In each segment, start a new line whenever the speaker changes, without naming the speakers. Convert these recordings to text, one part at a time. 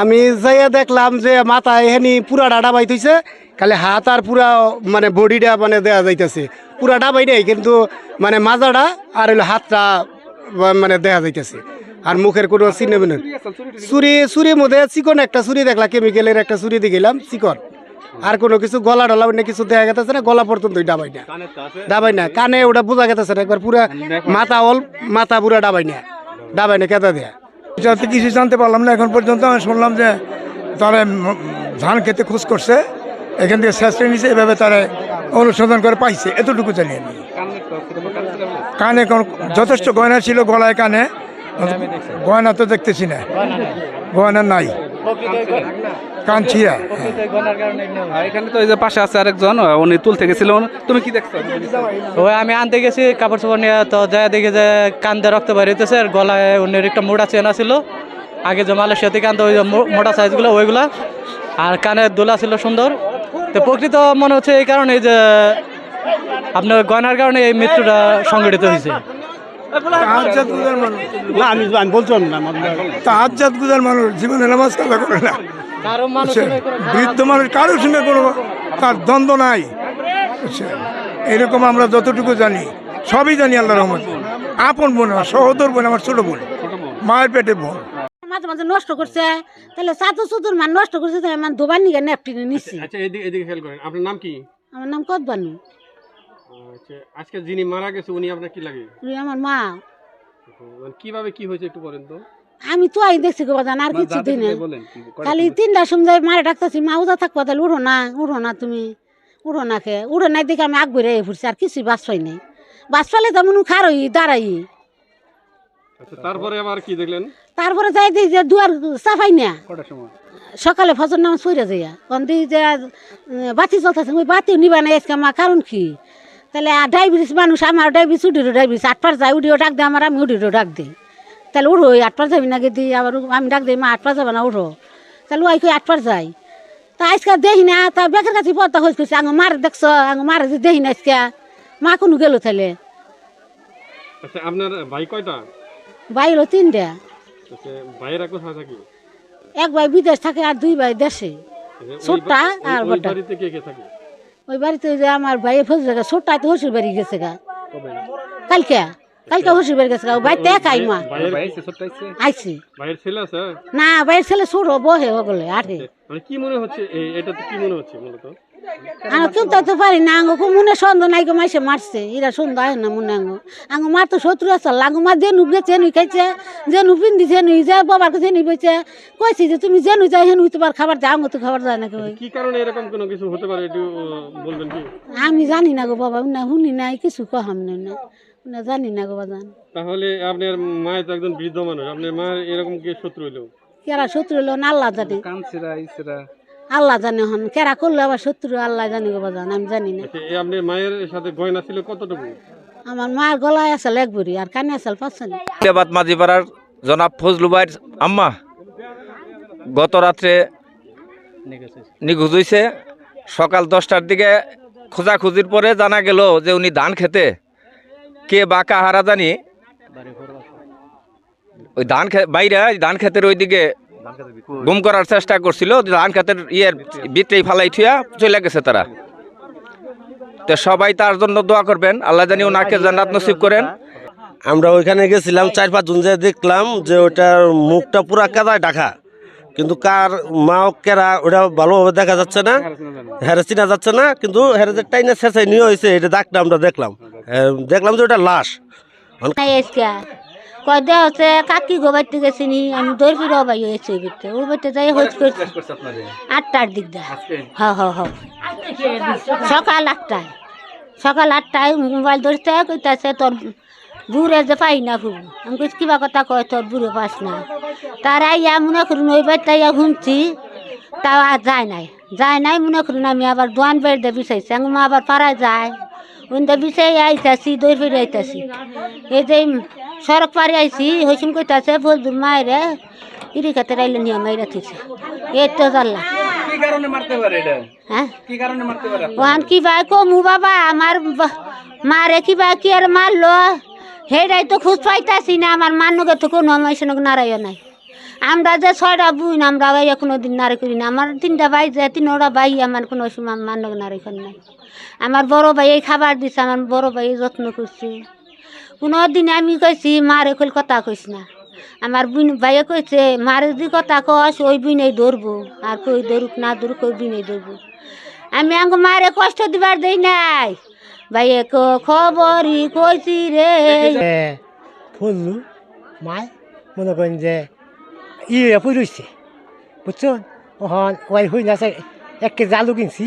আমি যাইয়া দেখলাম যে মাথা এখানি পুরা ডাবাই থইছে খালি হাত আর পুরা মানে বডিটা মানে দেয়া যাইতেছে। পুরা ডাবাই নেই কিন্তু মানে মাজাটা আর হলো হাতটা মানে দেখা যাইতেছে। আর মুখের কোনো চিহ্ন নেই চুরি চুরির মধ্যে চিকন একটা চুরি দেখলাম কেমিক্যালের একটা চুরি দিয়ে গেলাম চিকন। আর কোনো কিছু গলা ডলা অন্য কিছু দেখা গেতেছে না গলা পর্যন্ত ডাবাই না ডাবাই না কানে ওটা বোঝা গেতেছে না একবার পুরা মাথা অল মাথা পুরা ডাবাই না ডাবাই না কেতা দেয়া।
যাতে কিছু জানতে পারলাম না, এখন পর্যন্ত আমি শুনলাম যে তারা ধান খেতে খোঁজ করছে, এখান থেকে শেষে নিছে এভাবে তারা অনুসন্ধান করে পাইছে, এতটুকু জানি আমি। কোন, যথেষ্ট গয়না ছিল গলায় কানে, গয়না তো দেখতেছি না, গয়না নাই। কান
আর এখানে তো এই যে পাশে আছে আরেকজন উনি তুলতে গেছিল তুমি কি দেখছ?
ওই আমি আনতে গেছি কাপড় চোপড় নিয়ে তো যায় দেখি যে কান্দে রক্ত বেরিয়েছে আর গলায় অন্যের একটা মোটা চেনা ছিল আগে যে মালয়েশিয়া থেকে আনতে ওই যে মোটা সাইজগুলো ওইগুলা। আর কানের দোলা ছিল সুন্দর। তো প্রকৃত মনে হচ্ছে এই কারণে যে আপনার গয়নার কারণে এই মৃত্যুটা সংঘটিত হয়েছে।
তাহাজ্জাদ গুজার মানুষ।
না আমি আমি বলছিলাম না
তাহাজ্জাদ গুজার মানুষ জীবনে নামাজ কাজা করে না। বুঝছেন? বৃদ্ধ মানুষ কারোর সঙ্গে কোনো তার দ্বন্দ্ব নাই? এরকম আমরা যতটুকু জানি সবই জানি আল্লাহ রহমত। আপন বোন আমার সহদর বোন আমার ছোট বোন। মায়ের পেটে বোন।
মাঝে মাঝে নষ্ট করছে। তাহলে সাতু সুতুর মান নষ্ট করছে তাহলে আমার দোবার নিয়ে নেপটিনে নিচ্ছি
আচ্ছা এদিকে এদিকে খেয়াল করেন। আপনার নাম কি?
আমার নাম কদবানু।
আচ্ছা আজকে যিনি মারা গেছে উনি আপনার কি লাগে?
উনি আমার মা।
মানে কীভাবে কি হয়েছে একটু বলেন তো।
আমি তো আই দেখছি গো বাজান আর কিছু না
বলেন
খালি তিনটার সময় মারে ডাকতেছি মা উদা থাকব তাহলে উঠো না উঠো না তুমি উঠো না খে উঠো নাই দেখে আমি আগ বেড়ে ফুরছি আর কিছুই বাস পাই নাই। বাস পাইলে তেমন খারই দাঁড়াই।
আচ্ছা তারপরে আবার কি দেখলেন?
তারপরে যাই দেখি যে দুয়ার সাফাই না। সকালে ফজর নামাজ পড়ে যাইয়া। কোন দিই যে বাতি চলতেছে ওই বাতিও নিবা না আজকে আমার কারণ কি? তাহলে ডায়াবেটিস মানুষ আমার ডায়াবেটিস উঠিরও ডায়াবেটিস। আটপার যায় উঠিও ডাক দে আমার আমি উঠিরও ডাক দিই। তাহলে উঠো আটপার যাবি না দিই আবার আমি ডাক দিই মা আটপার যাবে না উঠো তাহলে ওই কই আটপার যাই তা আজকে দেখি না তা বেকার কাছে পড়তা হয়েছে কইছে আঙ মার দেখছ আঙ মার যে দেখি না আজকে। মা কোনো গেল তাহলে?
আচ্ছা আপনার ভাই কয়টা?
বাইরও তিনটা।
আচ্ছা ভাইয়েরা কোথায় থাকি।
এক ভাই বিদেশ থাকে আর দুই ভাই দেশে।
আচ্ছা,
ছোটটা আর বড়টা।
কে কে থাকে?
ওই বাড়িতে যে আমার ভাই ফজলে গা ছোটটা তো হসুর বাড়ি গেছে গা। কালকে কালকে হসুর বাড়ি গেছে গা। ভাই দেখ আই মা।
ভাইয়ের
আইছি
ভাইয়ের ছেলে আছে?
না ভাইয়ের ছেলে ছোট বহে ওগুলো আঠে
মানে কি মনে হচ্ছে এই- এটা কি মনে হচ্ছে মূলত
আমি কিন্তু তো পারি না আঙ্গো মনে সন্দেহ নাই গো মাইসে মারছে। এরা সন্দেহ হয় না মনে আঙ্গো। আঙ্গো মার তো শত্রু আছে আঙ্গো মার জেনু গেছে নুই খাইছে জেনু পিন্দিছে নুই যে বাবার কাছে নুই বইছে। কইছি যে তুমি জেনু যাই হেনু তোমার খাবার যায় আঙ্গো তো খাবার যায় না
কি কারণে এরকম কোনো কিছু হতে পারে একটু বলবেন কি?
আমি জানি না গো বাবা না শুনি নাই কিছু কহাম না না না জানি না গো বাজান।
তাহলে আপনার মায়ের তো একজন বৃদ্ধ মানুষ আপনার মায়ের এরকম কি শত্রু হইল?
কেরা শত্রু হলো না আল্লাহ জানে।
কানছিরা ইসরা
আল্লাহ জানে হন। কেরা করলে আবার শত্রু আল্লাহ জানি গো বাজান আমি জানি না।
আচ্ছা এই আপনার মায়ের সাথে গয়না ছিল কতটুকু?
আমার মার গলায় আছে এক বুড়ি আর কানে আছে পাঁচশানি
বাদ মাঝিপাড়ার জনাব ফজলু ভাইয়ের আম্মা গত রাত্রে নিখোঁজ হয়েছে সকাল দশটার দিকে খোঁজাখুঁজির পরে জানা গেল যে উনি ধান খেতে। কে বা কাহারা জানি? ওই ধান খে বাইরে ধান খেতের ওইদিকে গুম করার চেষ্টা করছিল ধান খেতের ইয়ের ভিতরেই ফালাই থুয়া চলে গেছে তারা। তো সবাই তার জন্য দোয়া করবেন আল্লাহ জানি ওনাকে জান্নাত নসিব করেন।
আমরা ওইখানে গেছিলাম চার পাঁচজন যে দেখলাম যে ওটার মুখটা পুরা কাদায় ঢাকা। কিন্তু কার মা কেরা ওটা ভালোভাবে দেখা যাচ্ছে না হেরে চিনা যাচ্ছে না কিন্তু হেরে যে টাইনে শেষে নিয়ে হয়েছে এটা দাগটা আমরা দেখলাম। দেখলাম যে ওটা লাশ।
নাই আজকে কয় হচ্ছে কাকি গো বাড়িতে গেছি নি আমি দৌড় ফিরে অবাই হয়েছে ওই বাড়িতে। ওই যাই হইতে করছি আটটার দিক দা। হ হ হ সকাল আটটায়। সকাল আটটায় মোবাইল ধরতে কইতাছে তোর বুড়ে যে পাই না খুব আমি কইছি কিবা কথা কয় তোর বুড়ে পাস না। তার আইয়া মনে করুন ওই বাড়িতে আইয়া ঘুমছি তাও আর যায় নাই। যায় নাই মনে করুন আমি আবার দোয়ান বেড়ে বিষাইছি আমি আবার পাড়ায় যায়। ওইটা বিষয় আইতাছি দৌড় ফিরে আইতাছি। এই যে সড়ক পাড়ে আইছি হইসুন কইতাছে ফজদুর মায়েরে ইরি খাতে রাইলে নিয়ে মাইরা থিছে এই তো জানলাম
কি কারণে মারতে পারে এটা?
হ্যাঁ?
কি কারণে মারতে পারে
ওহান কি ভাই কমু বাবা আমার মারে কি ভাই কি আর মারলো? হেডাই তো খুঁজ পাইতাছি না আমার মান্নকে তো কোনো আমার সঙ্গে নারায় নাই। আমরা যে ছয়টা বুই না আমরা ভাইয়া কোনো দিন নারী করি না। আমার তিনটা ভাই যে, তিনটা ভাই আমার কোনো মান্য নারী করি নাই। আমার বড় ভাই খাবার দিছে, আমার বড় ভাই যত্ন করছে। কোনো দিন আমি কইছি, মারে কইল কথা কইস না। আমার বুন ভাইয়ে কইছে, মারে যদি কথা কস, ওই বুনেই ধরবো। আর কই ধরুক না ধরুক, ওই বুনেই ধরবো। আমি আঙ্গ মারে কষ্ট দিবার দেই নাই। ভাইয়ে কো, খবরই কইছি রে।
ফুললু মায় মনে করেন যে ইয়ে ফুল রয়েছে বুঝছ ওহন ওয়াই হই না এক কেজি আলু কিনছি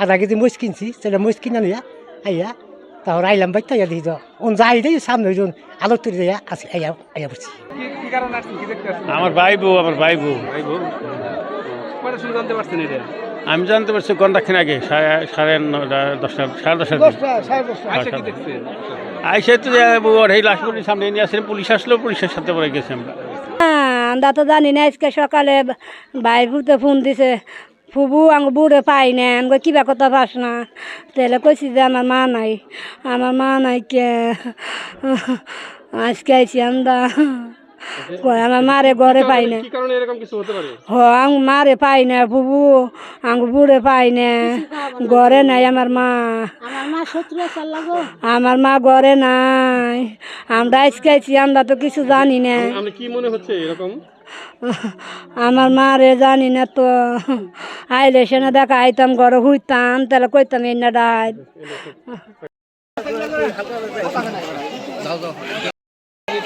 আধা কেজি মরিচ কিনছি সেটা মরিচ কিনা নিয়া আইয়া তাহলে আইলাম বাইতে আইয়া দিই ওন যাই দেই সামনে ওই আলু তুলি দেয়া আসি আইয়া আইয়া পড়ছি
কি কি কারণে আসছেন কি দেখতে আসছেন
আমার ভাই বউ আমার ভাই বউ
ভাই বোন জানতে পারছেন এটা
আমি জানতে পারছি ঘন্টাক্ষণ আগে? সাড়ে সাড়ে নটা দশটা সাড়ে
দেখছেন
আইসে তো বউ আর এই লাশ পরি সামনে নিয়ে আসলেন পুলিশ আসলো পুলিশের সাথে পরে গেছি আমরা।
আমরা তো জানি না আজকে সকালে ভাই ফুতে ফোন দিছে ফুবু আমার বুড়ে পাই না আমি কই, কিবা কথা পাস না। তাহলে কইছি যে আমার মা নাই আমার মা নাই কে? আজকে আইছি আমরা। আমার মারে ঘরে পাই না।
কি কারণে এরকম কিছু হতে পারে?
হ আঙ্গ মারে পাই না বুবু আঙ্গ বুড়ে পাই না। ঘরে নাই আমার মা।
আমার মা শত্রু আছে লাগো
আমার মা ঘরে নাই। আমরা আজকে আইছি আমরা তো কিছু জানি না।
কি মনে হচ্ছে এরকম?
আমার মা রে জানি না তো। আইলে সেনা দেখা আইতাম ঘরে হুইতাম তাহলে কইতাম এই না ডাই।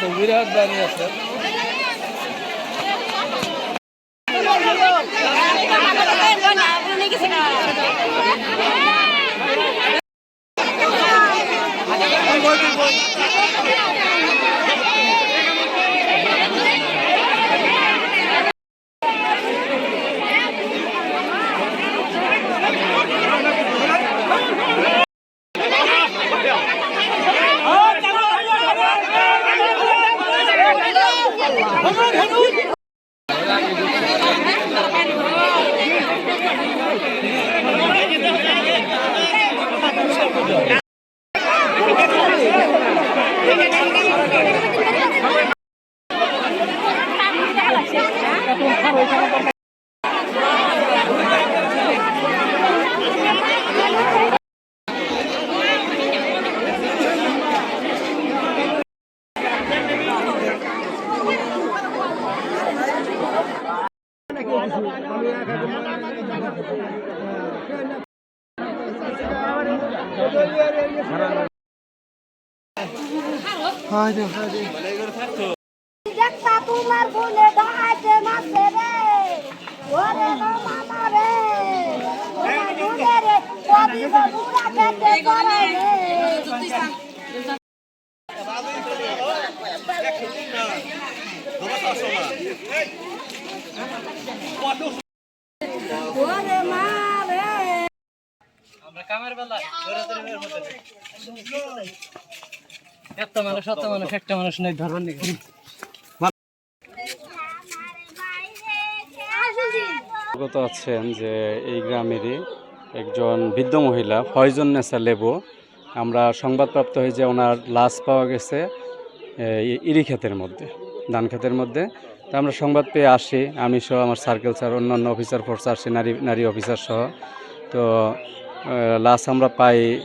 আছে বিরাট দাঁড়িয়ে আছে الله.
দেখতা তোমার বলে ডাহাইতে মাছে রে। ওরে মামা রে। তোমার বলে রে। কবি বগুড়া খেতে
একটা মানুষ মানুষ, একটা মানুষ
আছেন যে এই গ্রামেরই একজন বৃদ্ধ মহিলা ফয়জন নেসা লেবু। আমরা সংবাদপ্রাপ্ত হয়ে যে ওনার লাশ পাওয়া গেছে ইরি ক্ষেতের মধ্যে, ধান ক্ষেতের মধ্যে। তা আমরা সংবাদ পেয়ে আসি, আমি সহ আমার সার্কেল স্যার, অন্যান্য অফিসার, ফোর্স আসি নারী নারী অফিসার সহ। তো লাশ আমরা পাই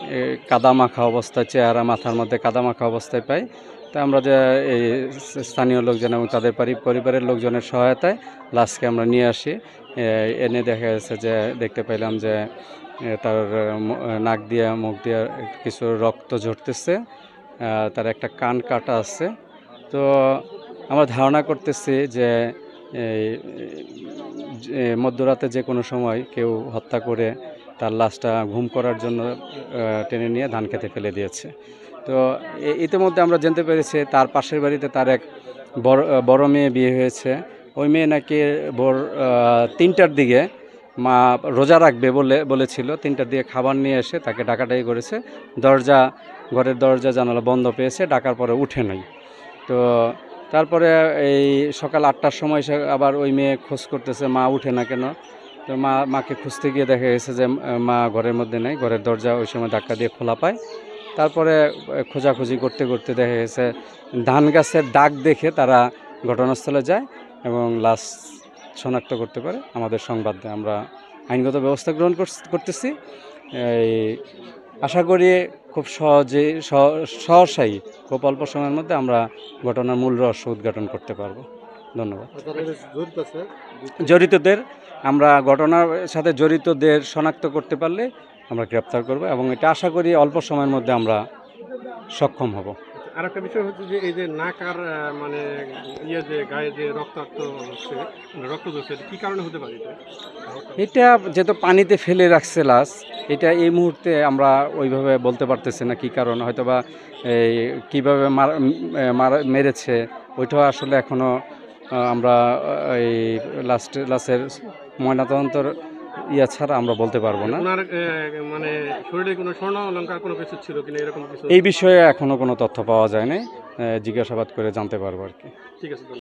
কাদা মাখা অবস্থায়, চেহারা মাথার মধ্যে কাদা মাখা অবস্থায় পাই। তা আমরা যে, এই স্থানীয় লোকজন এবং তাদের পারি- পরিবারের লোকজনের সহায়তায় লাশকে আমরা নিয়ে আসি। এনে দেখা যাচ্ছে যে, দেখতে পেলাম যে তার নাক দিয়ে, মুখ দিয়ে কিছু রক্ত ঝরতেছে তার একটা কান কাটা আছে। তো আমরা ধারণা করতেছি যে মধ্যরাতে যে কোনো সময় কেউ হত্যা করে তার লাশটা ঘুম করার জন্য টেনে নিয়ে ধান খেতে ফেলে দিয়েছে। তো ইতিমধ্যে আমরা জানতে পেরেছি তার পাশের বাড়িতে তার এক বড় বড় মেয়ে বিয়ে হয়েছে। ওই মেয়ে নাকি ভোর তিনটার দিকে মা রোজা রাখবে বলে, বলেছিল। তিনটার দিকে খাবার নিয়ে এসে তাকে ডাকাটাই করেছে। দরজা, ঘরের দরজা, জানালা বন্ধ পেয়েছে, ডাকার পরে উঠে নাই। তো তারপরে এই সকাল আটটার সময় সে আবার ওই মেয়ে খোঁজ করতেছে, মা উঠে না কেন? তো মা মাকে খুঁজতে গিয়ে দেখা গেছে যে মা ঘরের মধ্যে নেই ঘরের দরজা ওই সময় ধাক্কা দিয়ে খোলা পায়। তারপরে খোঁজাখুঁজি করতে করতে দেখা গেছে ধান গাছের দাগ দেখে তারা ঘটনাস্থলে যায় এবং লাশ শনাক্ত করতে পারে। আমাদের সংবাদ দেয় আমরা আইনগত ব্যবস্থা গ্রহণ করতেছি। এই আশা করি খুব সহজে সহ- সহসাই খুব অল্প সময়ের মধ্যে আমরা ঘটনার মূল রহস্য উদ্ঘাটন করতে পারব। ধন্যবাদ। জড়িতদের আমরা ঘটনার সাথে জড়িতদের শনাক্ত করতে পারলে আমরা গ্রেপ্তার করব এবং এটা আশা করি অল্প সময়ের মধ্যে আমরা সক্ষম হব।
আর একটা বিষয় হচ্ছে যে এই যে নাকার মানে ইয়ে যে গায়ে যে রক্তাক্ত হচ্ছে মানে রক্ত কি কারণে হতে পারে এটা?
যেহেতু পানিতে ফেলে রাখছে লাশ এটা এই মুহূর্তে আমরা ওইভাবে বলতে পারতেছি না কি কারণ হয়তো বা এই কীভাবে মার মারা মেরেছে ওইটাও আসলে এখনও আমরা এই লাস্ট লাস্টের ময়নাতদন্তর ইয়া ছাড়া আমরা বলতে পারব না।
মানে শরীরে কোনো স্বর্ণ অলঙ্কার কোনো কিছু ছিল কিনা এরকম কিছু?
এই বিষয়ে এখনও কোনো তথ্য পাওয়া যায়নি। জিজ্ঞাসাবাদ করে জানতে পারব আর কি।
ঠিক আছে